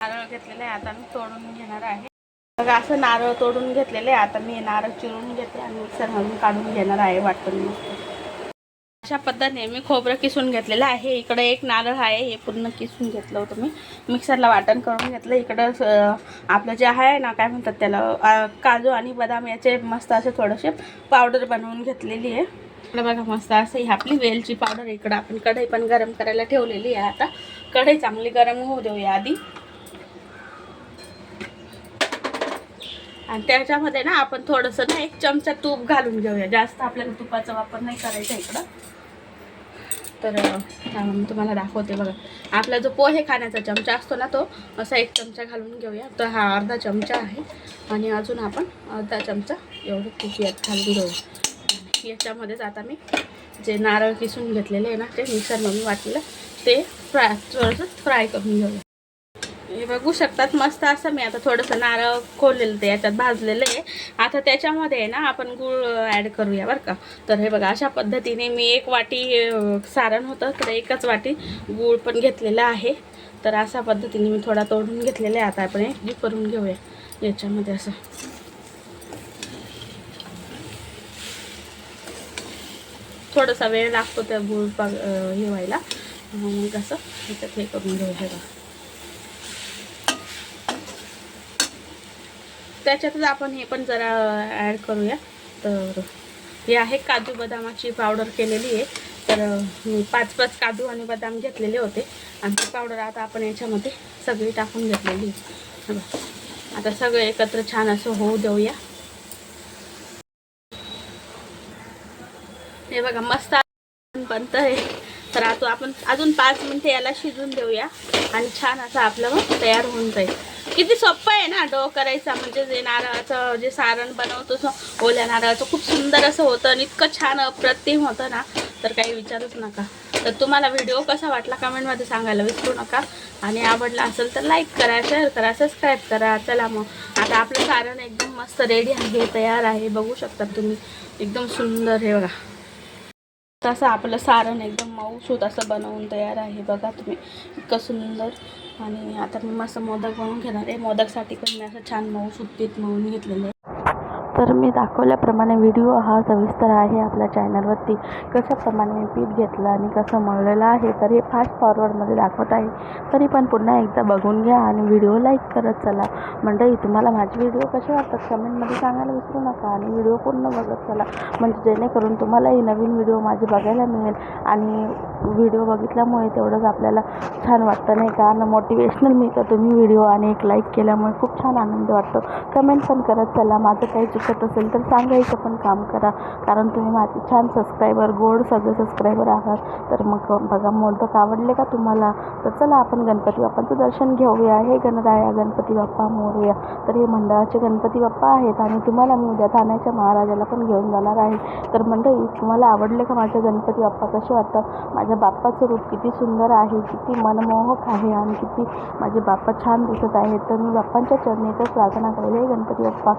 नारळ घेतलेले आहे आता मी तोडून घेणार आहे. बघा असं नारळ तोडून घेतलेले आहे आता मी नारळ चिरून घेते आणि मिक्सरमधून काढून घेणार आहे वाटून अशा पद्धतीने मी खोबरं किसून घेतलेलं आहे. इकडे एक नारळ आहे हे पूर्ण किसून घेतलं होतं मी. मिक्सरला वाटण करून घेतलं. इकडं स- आपलं जे आहे ना काय म्हणतात त्याला काजू आणि बदाम याचे मस्त असे थोडेसे पावडर बनवून घेतलेली आहे. इकडे बघा मस्त असं ही आपली वेलची पावडर इकडं आपण कढई पण गरम करायला ठेवलेली आहे आता. कढई चांगली गरम होऊ देऊया आधी. आणि त्याच्यामध्ये ना आपण थोडंसं ना एक चमचा तूप घालून घेऊया. जास्त आपल्याला तुपाचा वापर नाही करायचा इकडं. तर अं, मी तुम्हाला दाखवते बघा. आपला जो पोहे खाण्याचा चमचा असतो ना तो असा एक चमचा घालून घेऊया. तर हा अर्धा चमचा आहे. आणि अजून आपण अर्धा चमचा एवढं तूप यात घालून घेऊ. याच्यामध्येच आता मी जे नारळ किसून घेतलेले आहे ना ते मिक्सरमध्ये वाटलेलं ते फ्राय थोडंसं फ्राय करून घेऊया. हे बघू शकतात मस्त असं मी आता थोडंसं नारळ खोललेलं ते याच्यात भाजलेलं आहे. आता त्याच्यामध्ये आहे ना आपण गूळ ॲड करूया बरं का. तर हे बघा अशा पद्धतीने मी एक वाटी सारण होतं तर एकच वाटी गूळ पण घेतलेला आहे. तर अशा पद्धतीने मी थोडा तोडून घेतलेला आहे. आता आपण हे करून घेऊया याच्यामध्ये असं. थोडासा वेळ लागतो त्या गूळ पा हे व्हायला. मग कसं? याच्यात हे करून घेऊ हे बघा. त्याच्यातच आपण हे पण जरा ॲड करूया. तर हे आहे काजू बदामाची पावडर केलेली आहे. तर मी पाच पाच काजू आणि बदाम घेतलेले होते. आणि ती पावडर आता आपण याच्यामध्ये सगळी टाकून घेतलेली आहे. आता सगळं एकत्र छान असं होऊ देऊया. हे बघा मस्त बनत आहे तर आता आपण अजून पाच मिनिटं याला शिजून देऊया. आणि छान असं आपलं मग तयार होऊन जाईल. किती सोपं आहे ना डो करायचा म्हणजे जे नारळाचं जे सारण बनवतो ओल्या नारळाचं खूप सुंदर असं होतं आणि इतकं छान अप्रतिम होतं ना. तर काही विचारूच नका. तर तुम्हाला व्हिडिओ कसा वाटला कमेंटमध्ये सांगायला विसरू नका. आणि आवडला असेल तर लाईक करा शेअर करा सबस्क्राईब करा. चला मग. आता आपलं सारण एकदम मस्त रेडी आहे तयार आहे. बघू शकता तुम्ही. एकदम सुंदर हे बघा. तसं आपलं सारण एकदम मऊसूत असं बनवून तयार आहे. बघा तुम्ही इतकं सुंदर. आणि आता मी मस्त मोदक बनवून घेणार आहे. मोदकसाठी पण मी असं छान मऊसूत पीठ मळून घेतलेलं आहे. तर मी दाखवल्याप्रमाणे व्हिडिओ हा सविस्तर आहे आपल्या चॅनलवरती. कशाप्रमाणे मी पीठ घेतलं आणि कसं मळलेलं आहे तर हे फास्ट फॉरवर्डमध्ये दाखवत आहे. तरी पण पुन्हा एकदा बघून घ्या आणि व्हिडिओ लाईक करत चला. मंडळी तुम्हाला माझे व्हिडिओ कसे वाटतात कमेंटमध्ये सांगायला विसरू नका आणि व्हिडिओ पूर्ण बघत चला. म्हणजे जेणेकरून तुम्हालाही नवीन व्हिडिओ माझे बघायला मिळेल आणि व्हिडिओ बघितल्यामुळे तेवढंच आपल्याला छान वाटतं नाही का? आणि मोटिवेशनल मिळतं तुम्ही व्हिडिओ आणि एक लाईक केल्यामुळे खूप छान आनंद वाटतो. कमेंट पण करत चला. माझं काही चुकत असेल तर सांगायचं पण काम करा. कारण तुम्ही माझे छान सबस्क्रायबर गोड सगळे सबस्क्रायबर आहात. तर मग बघा मोदक आवडले का तुम्हाला? तर चला आपण गणपती बाप्पांचं दर्शन घेऊया. हे गणराया गणपती बाप्पा मोरया. तर हे मंडळाचे गणपती बाप्पा आहेत आणि तुम्हाला मी उद्या ठाण्याच्या महाराजाला पण घेऊन जाणार आहे. तर मंडळी तुम्हाला आवडले का माझे गणपती बाप्पा? कसे वाटतात? माझ्या बाप्पाचं रूप किती सुंदर आहे किती मनमोहक आहे आणि किती माझे बाप्पा छान दिसत आहेत. तर मी बाप्पांच्या चरणी एकच प्रार्थना करेल हे गणपती बाप्पा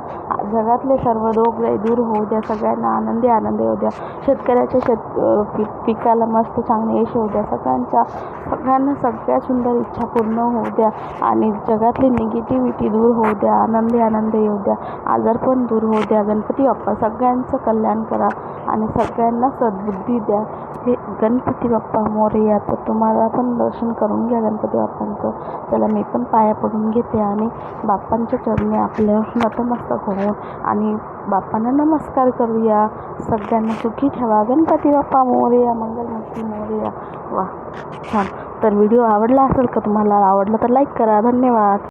जगातले सर्व रोग दूर होऊ द्या सगळ्यांना आनंदी आनंद येऊ द्या. शेतकऱ्याच्या शेत अं, पिकाला मस्त चांगले यश होऊ द्या. सगळ्यांच्या सगळ्यांना सगळ्या सुंदर इच्छा पूर्ण होऊ द्या आणि जगातली निगेटिव्हिटी दूर होऊ द्या आनंदी आनंद येऊ द्या. आजार पण दूर होऊ द्या. गणपती बाप्पा सगळ्यांचं कल्याण करा. आणि सगळ्यांना सद्बुद्धी द्या. हे गणपती बाप्पा मोरया तर तुम्हाला पण दर्शन करून घ्या गणपती बाप्पांचं. चला मी पण पाया पडून घेते आणि बाप्पांच्या चरणी आपलं नतमस्तक होऊन आणि बाप्पांना नमस्कार करूया. सगळ्यांना सुखी ठेवा. गणपती बाप्पा मोरया मंगलमूर्ती मोरया. वा छान. तर व्हिडिओ आवडला असेल का तुम्हाला? आवडला तर लाईक करा. धन्यवाद.